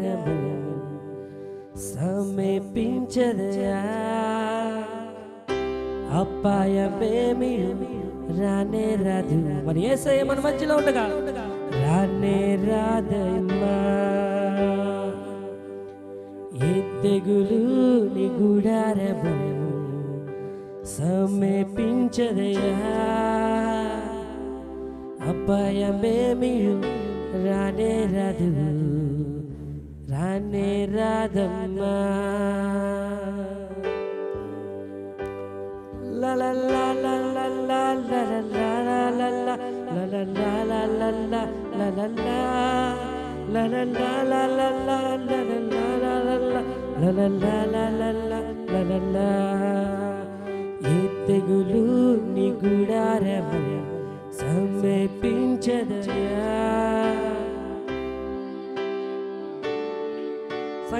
గుడారము సమీపించదయా. అప్పాయమేమి రానే రాదు. మరి ఏసయ్య మన మధ్యలో ఉండగా? రానే రాదమ్మా ఏ తెగులు నీ గుడారము సమీపించదయా. అపాయమేమి రానే రాదు. అనే రాధమ్మ ల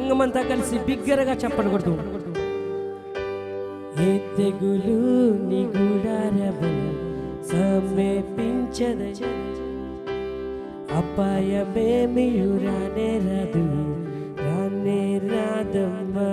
సంఘమంతా కలిసి బిగ్గరగా చెప్పండి ఏ తెగులు నీ గుడారము సమీపించద అపాయమేమి రానే రాదు రానే రాదమ్మా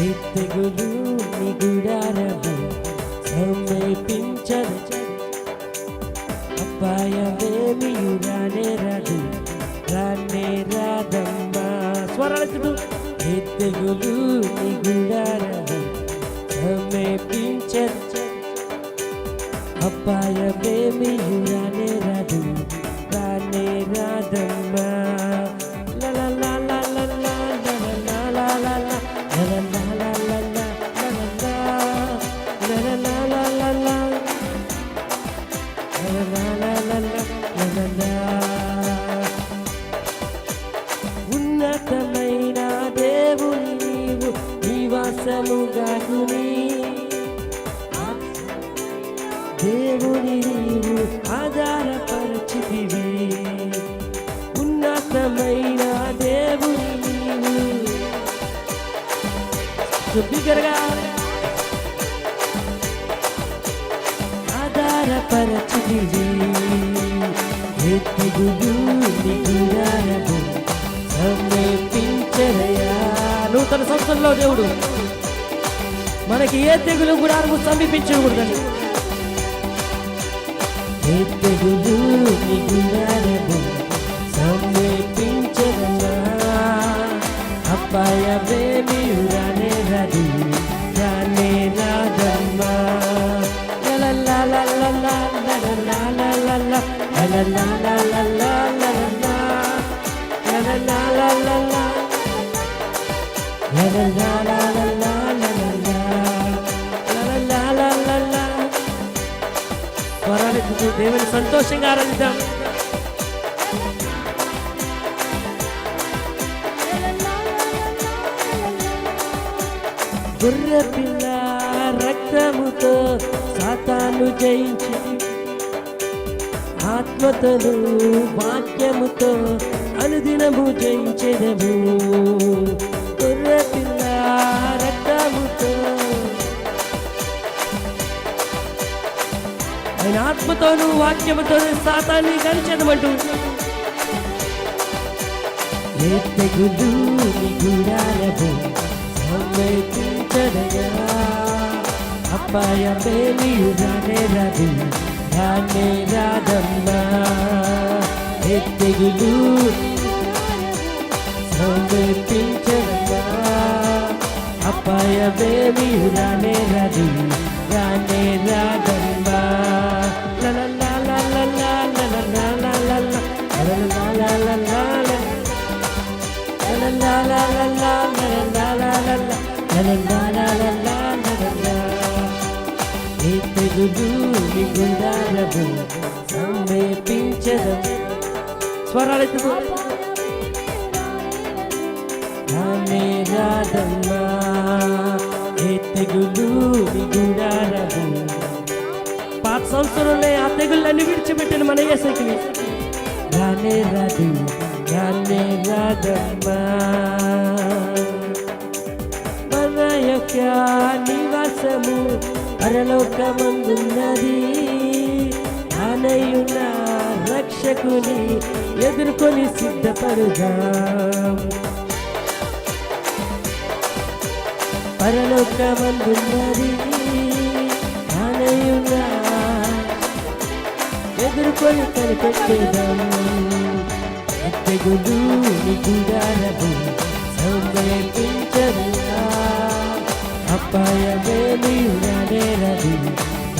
నిత్యగులు తెగులు నీ గుడారము సమీపించదు అపాయమేమి రానే రాదు. రానే రాదమ్మా. స్వరాలు నిత్యగులు తెగులు నీ గుడారము సమీపించదు అపాయమేమి రానే రాదు. రానే రాదమ్మా. బిగ్గరగా ఆధారపరచితివి. ఎత్తిగుడు నిగురారము సమీపించరయా నూతన సంస్థల్లో దేవుడు మనకి ఏ తెగులు గుడారము సమీపించకూడదని. ఏ తెగులు నిగురారము సమీపించరయా అపాయమేమి రానే దేవుని సంతోషంగా ఆరాధిద్దాం. గుర్ర పిల్ల రక్తముతో సాతాను జయించి ఆత్మతను వాక్యముతో అనుదినము జయించెదము. ఆయన ఆత్మతోను వాక్యముతోను సాతాన్ని గడిచెదమంటూ ఏ తెగులు నీ గుడారము సమీపించదయా అపాయమేమి రానే రాదు రానే రాదమ్మా. ఏ తెగులు సమీపించదయా అపాయమేమి రానే రాదు రానే రాదమ్మా. స్వరాలు ఎత్తుకో రాధమ్మా ఏ తెగులు దిగుడారదు పాత సంవత్సరంలో ఆ తెగుళ్ళని విడిచిపెట్టిన మన ఏసకి రానే రాదు రానే రాదమ్మా మన యొక్క నివాసము పరలోకమందున్నది. ఆనయున్నా రక్షకుని ఎదుర్కొని సిద్ధపడుదాం. పరలోకమందున్నది ఆనయున్న ఎదుర్కొని కనిపెట్టేదాం. ఎత్తగుడు నిగుడారము సమర్పించదుగా అపాయమే నీరానే రవి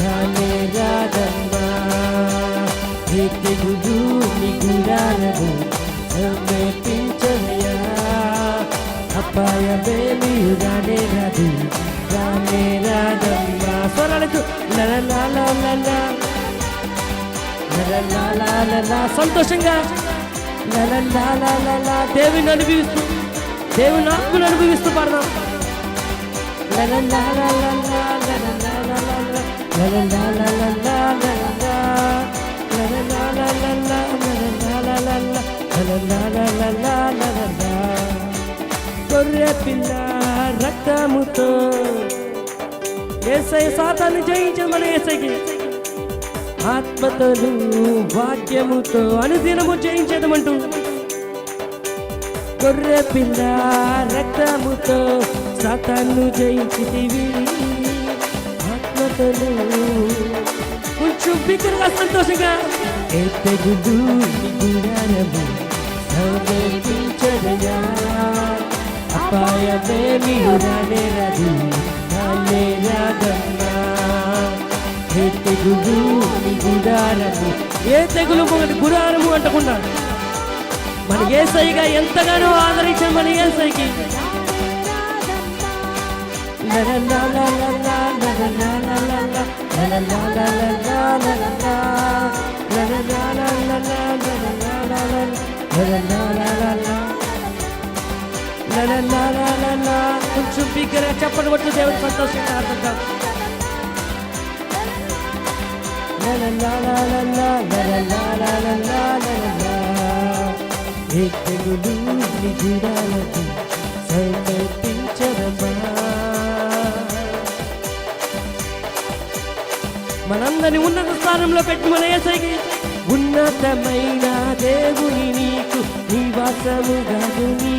రానే రాదమ్మా ఎత్తగుడు నిగుడారము సమర్పించదయా అపాయమే నీరానే రవి రానే రాదమ్మా స్వరాలకు సంతోషంగా దేవుని అనుభవిస్తూ దేవుని ఆత్మను అనుభవిస్తూ పడదాం. లలలాలలా, లలలాలలా, గొర్రె పిల్ల రక్తముతో ఏసై సాతాన్ని జయించమని మన ఏసైకి ఆత్మతోను వాక్యముతో అనుదినము జయించేదమంటూ గొర్రె పిల్ల రక్తముతో సతాన్ని జయించితివి. ఆత్మతోను కొంచెం బిగ్గరగా సంతోషంగా ఎత్తగుడు గుడారము. సమర్పించదయా అపాయమే నీవు రానే రానే రాదమ్మా ఏ తెగులు నీ గుడారము. ఏ తెగులు మన గుడారము అంటకుండా మన ఏసైగా ఎంతగానో ఆదరించిన మన ఏసైకి కొంచెం బిగ్గర చెప్పని కొట్టు దేవుడు సంతోషంగా అర్థం తెగులు నిగుడాలకు సమర్పించదమ్మా మనందరిని ఉన్నత స్థానంలో పెట్టి మన ఏసైకి ఉన్నతమైన దేవుని నీకు నివాసముగాని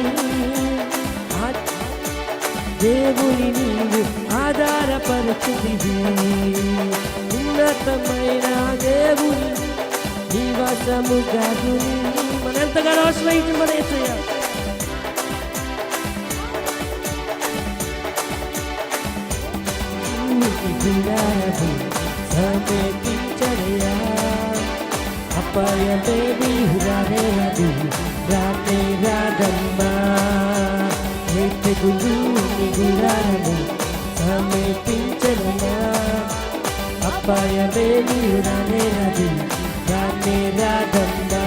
దేవుని నీవు ఆధారపరచుదివి ఉన్నతమైన దేవుని నివాసముగాని మన ఎంతగానో ఆశ్రయించి అపాయమే నీరానే రవి రానే రాదమ్మా ఏ తెగులు నీ గుడారము సమేపించడయా అపాయమే నీరానే రవి రానే రాదమ్మా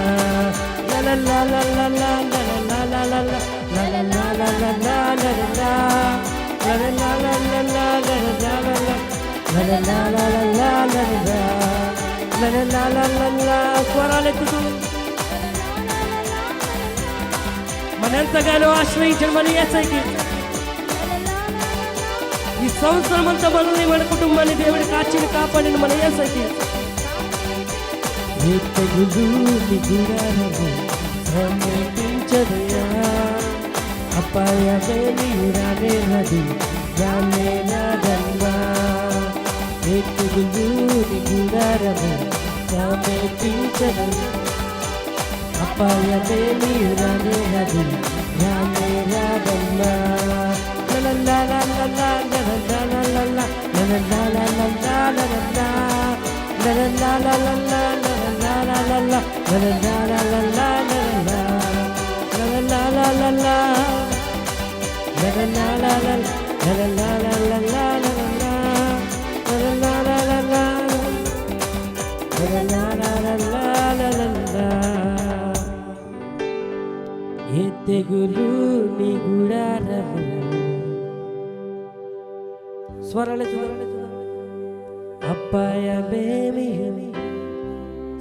లలలలలలా, లలలలలలా, లలలలలలా, లలలా. లలలలలలా, లలలలలా, లలలలలలా, లలలా. లలలలలలా, స్వరాలెత్తుతూ మనంతగానో ఆశ్రయించిన మన ఏసైకి ఈ సంవత్సరం అంతా మనల్ని మన కుటుంబాన్ని దేవుడి కాచిని కాపాడిన మన ఏసైకి ఏ తెగులు నిగురారము సమర్పించదయా. అపాయమే నీరానే నది రానే నాదన్వా ఏ తెగులు నిగురారము సమర్పించదయా అపాయమే నీరానే నది రానే నాదన్వా లలలలలలా, లలలలలలా, లలలలలలా, లలలా. లలలలలలా, ఏ తెగులు నీ గుడారము స్వరాలు చూడాలి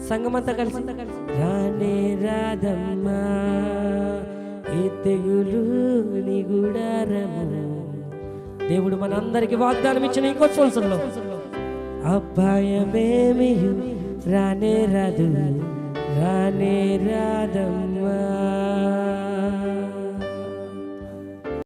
సంగమంతా కలిసి రానే రాదమ్మా ఏ తెగులు నీ గుడారము దేవుడు మన వాగ్దానం ఇచ్చిన ఇంకో సంవత్సరంలో అపాయమేమి రానే రాదు రానే రాదమ్మా